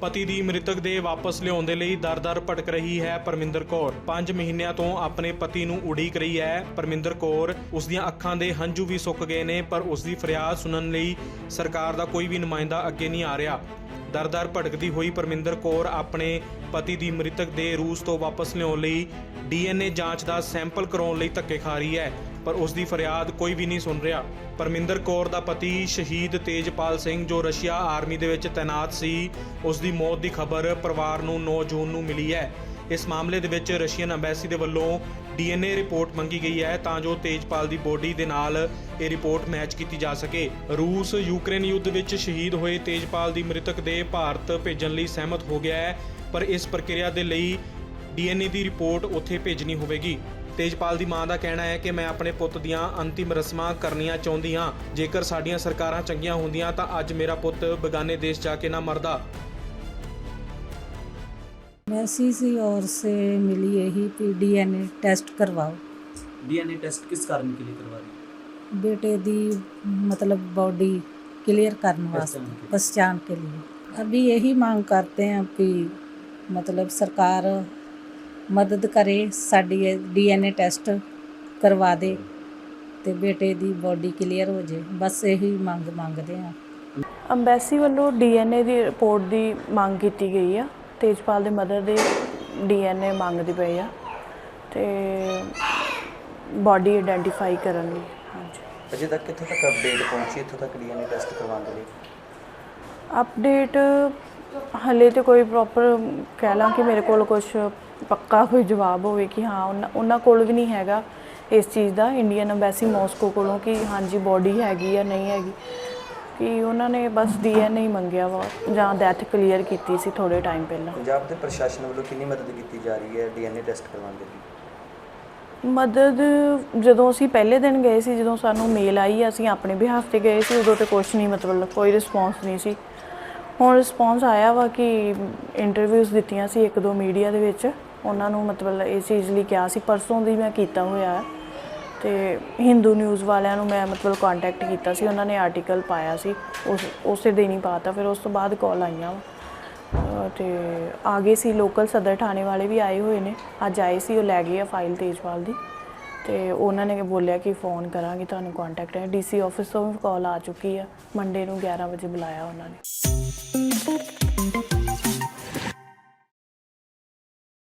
ਪਤੀ ਦੀ ਮ੍ਰਿਤਕ ਦੇ ਵਾਪਸ ਲਿਆਉਣ ਦੇ ਲਈ ਦਰ-ਦਰ ਭਟਕ ਰਹੀ ਹੈ ਪਰਮਿੰਦਰ ਕੌਰ। 5 ਮਹੀਨਿਆਂ ਤੋਂ ਆਪਣੇ ਪਤੀ ਨੂੰ ਉਡੀਕ ਰਹੀ ਹੈ ਪਰਮਿੰਦਰ ਕੌਰ। ਉਸ ਦੀਆਂ ਅੱਖਾਂ ਦੇ ਹੰਝੂ ਵੀ ਸੁੱਕ ਗਏ ਨੇ, ਪਰ ਉਸ ਦੀ ਫਰਿਆਦ ਸੁਣਨ ਲਈ ਸਰਕਾਰ ਦਾ ਕੋਈ ਵੀ ਨੁਮਾਇੰਦਾ ਅੱਗੇ ਨਹੀਂ ਆ ਰਿਹਾ। ਦਰ-ਦਰ ਭਟਕਦੀ ਹੋਈ ਪਰਮਿੰਦਰ ਕੌਰ ਆਪਣੇ ਪਤੀ ਦੀ ਮ੍ਰਿਤਕ ਦੇ ਰੂਸ ਤੋਂ ਵਾਪਸ ਲਿਆਉਣ ਲਈ ਡੀਐਨਏ ਜਾਂਚ ਦਾ ਸੈਂਪਲ ਕਰਾਉਣ ਲਈ ਧੱਕੇ ਖਾ ਰਹੀ ਹੈ। ਪਰ ਉਸ ਦੀ ਫਰਿਆਦ ਕੋਈ ਵੀ ਨਹੀਂ ਸੁਣ ਰਿਹਾ। ਪਰਮਿੰਦਰ ਕੌਰ ਦਾ ਪਤੀ ਸ਼ਹੀਦ ਤੇਜਪਾਲ ਸਿੰਘ, ਜੋ ਰਸ਼ੀਆ ਆਰਮੀ ਦੇ ਵਿੱਚ ਤਾਇਨਾਤ ਸੀ ਉਸ ਦੀ ਮੌਤ ਦੀ ਖਬਰ ਪਰਿਵਾਰ ਨੂੰ 9 ਜੂਨ ਨੂੰ ਮਿਲੀ ਹੈ। ਇਸ ਮਾਮਲੇ ਦੇ ਵਿੱਚ ਰਸ਼ੀਅਨ ਐਮਬੈਸੀ ਦੇ ਵੱਲੋਂ ਡੀਐਨਏ ਰਿਪੋਰਟ ਮੰਗੀ ਗਈ ਹੈ ਤਾਂ ਜੋ ਤੇਜਪਾਲ ਦੀ ਬੋਡੀ ਦੇ ਨਾਲ ਇਹ ਰਿਪੋਰਟ ਮੈਚ ਕੀਤੀ ਜਾ ਸਕੇ। ਰੂਸ ਯੂਕਰੇਨ ਯੁੱਧ ਵਿੱਚ ਸ਼ਹੀਦ ਹੋਏ ਤੇਜਪਾਲ ਦੀ ਮ੍ਰਿਤਕ ਦੇ ਭਾਰਤ ਭੇਜਣ ਲਈ ਸਹਿਮਤ ਹੋ ਗਿਆ ਹੈ, ਪਰ ਇਸ ਪ੍ਰਕਿਰਿਆ ਦੇ ਲਈ ਡੀਐਨਏ ਦੀ ਰਿਪੋਰਟ ਉੱਥੇ ਭੇਜਣੀ ਹੋਵੇਗੀ। ਤੇਜਪਾਲ ਦੀ ਮਾਂ ਦਾ ਕਹਿਣਾ ਹੈ ਕਿ ਮੈਂ ਆਪਣੇ ਪੁੱਤ ਦੀਆਂ ਅੰਤਿਮ ਰਸਮਾਂ ਕਰਨੀਆਂ ਚਾਹੁੰਦੀ ਹਾਂ ਜੇਕਰ ਸਾਡੀਆਂ ਸਰਕਾਰਾਂ ਚੰਗੀਆਂ ਹੁੰਦੀਆਂ ਤਾਂ ਅੱਜ ਮੇਰਾ ਪੁੱਤ ਬਗਾਨੇ ਦੇਸ਼ ਜਾ ਕੇ ਨਾ ਮਰਦਾ मैसेज और से मिली यही कि डीएनए टेस्ट करवाओ डीएनए टेस्ट किस कारण के लिए करवा रही है बेटे दी मतलब बॉडी क्लियर करने वास्ते पहचान के लिए। पहचान के लिए अभी यही मांग करते हैं कि मतलब सरकार ਮਦਦ ਕਰੇ ਸਾਡੀ ਡੀਐਨਏ ਟੈਸਟ ਕਰਵਾ ਦੇ ਤੇ ਬੇਟੇ ਦੀ ਬੋਡੀ ਕਲੀਅਰ ਹੋ ਜੇ। ਬਸ ਇਹੀ ਮੰਗ ਮੰਗਦੇ ਹਾਂ। ਅੰਬੈਸੀ ਵੱਲੋਂ ਡੀਐਨਏ ਦੀ ਰਿਪੋਰਟ ਦੀ ਮੰਗ ਕੀਤੀ ਗਈ ਆ। ਤੇਜਪਾਲ ਦੇ ਮਦਰ ਦੇ ਡੀਐਨਏ ਮੰਗਦੇ ਪਏ ਆ ਤੇ ਬਾਡੀ ਆਇਡੈਂਟੀਫਾਈ ਕਰਨ ਲਈ। ਹਾਂਜੀ। ਅਜੇ ਤੱਕ ਕਿੱਥੋਂ ਤੱਕ ਅਪਡੇਟ ਪਹੁੰਚੀ? ਇੱਥੋਂ ਤੱਕ ਡੀਐਨਏ ਟੈਸਟ ਕਰਵਾਉਣ ਦੇ ਲਈ? ਅਪਡੇਟ ਹਲੇ ਤੇ ਕੋਈ ਪ੍ਰੋਪਰ ਕਹਿ ਲਾਂ ਕਿ ਮੇਰੇ ਕੋਲ ਕੁਝ ਪੱਕਾ ਕੋਈ ਜਵਾਬ ਹੋਵੇ ਕਿ ਹਾਂ ਉਹਨਾਂ- ਉਹਨਾਂ ਕੋਲ ਵੀ ਨਹੀਂ ਹੈਗਾ ਇਸ ਚੀਜ਼ ਦਾ। ਇੰਡੀਅਨ ਐਮਬੈਸੀ ਮਾਸਕੋ ਕੋਲੋਂ ਕਿ ਹਾਂਜੀ ਬੋਡੀ ਹੈਗੀ ਜਾਂ ਨਹੀਂ ਹੈਗੀ। ਕਿ ਉਹਨਾਂ ਨੇ ਬਸ ਡੀਐਨਏ ਹੀ ਮੰਗਿਆ ਵਾ ਜਾਂ ਡੈਥ ਕਲੀਅਰ ਕੀਤੀ ਸੀ ਥੋੜੇ ਟਾਈਮ ਪਹਿਲਾਂ। ਪੰਜਾਬ ਦੇ ਪ੍ਰਸ਼ਾਸਨ ਵੱਲੋਂ ਕਿੰਨੀ ਮਦਦ ਕੀਤੀ ਜਾ ਰਹੀ ਹੈ ਡੀਐਨਏ ਟੈਸਟ ਕਰਵਾਉਣ ਦੇ ਲਈ? ਮਦਦ ਜਦੋਂ ਅਸੀਂ ਪਹਿਲੇ ਦਿਨ ਗਏ ਸੀ ਜਦੋਂ ਸਾਨੂੰ ਮੇਲ ਆਈ ਅਸੀਂ ਆਪਣੇ ਬਿਹਾਫ ਤੇ ਗਏ ਸੀ ਉਦੋਂ ਤੇ ਕੁਝ ਨਹੀਂ ਮਤਲਬ ਕੋਈ ਰਿਸਪੌਂਸ ਨਹੀਂ ਸੀ। ਹੁਣ ਰਿਸਪੌਂਸ ਆਇਆ ਵਾ ਕਿ ਇੰਟਰਵਿਊਜ਼ ਦਿੱਤੀਆਂ ਸੀ ਇੱਕ ਦੋ ਮੀਡੀਆ ਦੇ ਵਿੱਚ। ਉਹਨਾਂ ਨੂੰ ਮਤਲਬ ਇਸ ਚੀਜ਼ ਲਈ ਕਿਹਾ ਸੀ। ਪਰਸੋਂ ਦੀ ਮੈਂ ਕੀਤਾ ਹੋਇਆ ਹੈ ਤੇ ਹਿੰਦੂ ਨਿਊਜ਼ ਵਾਲਿਆਂ ਨੂੰ ਮੈਂ ਮਤਲਬ ਕੰਟੈਕਟ ਕੀਤਾ ਸੀ। ਉਹਨਾਂ ਨੇ ਆਰਟੀਕਲ ਪਾਇਆ ਸੀ। ਉਸ, ਉਸੇ ਦਿਨ ਹੀ ਪਾਤਾ। ਫਿਰ ਉਸ ਤੋਂ ਬਾਅਦ ਕਾਲ ਆਈਆਂ। ਵਾ ਅਹ ਤੇ ਆ ਗਏ ਸੀ। ਲੋਕਲ ਸਦਰ ਥਾਣੇ ਵਾਲੇ ਵੀ ਆਏ ਹੋਏ ਨੇ। ਅੱਜ ਆਏ ਸੀ। ਉਹ ਲੈ ਗਏ ਆ ਫਾਈਲ ਤੇਜਵਾਲ ਦੀ। ਤੇ ਉਹਨਾਂ ਨੇ ਬੋਲਿਆ ਕਿ ਫੋਨ ਕਰਾਂਗੇ, ਤੁਹਾਨੂੰ ਕੰਟੈਕਟ ਹੈ ਡੀਸੀ ਆਫਿਸ ਤੋਂ ਵੀ ਕਾਲ ਆ ਚੁੱਕੀ ਆ। ਮੰਡੇ ਨੂੰ 11 ਵਜੇ ਬੁਲਾਇਆ ਉਹਨਾਂ ਨੇ।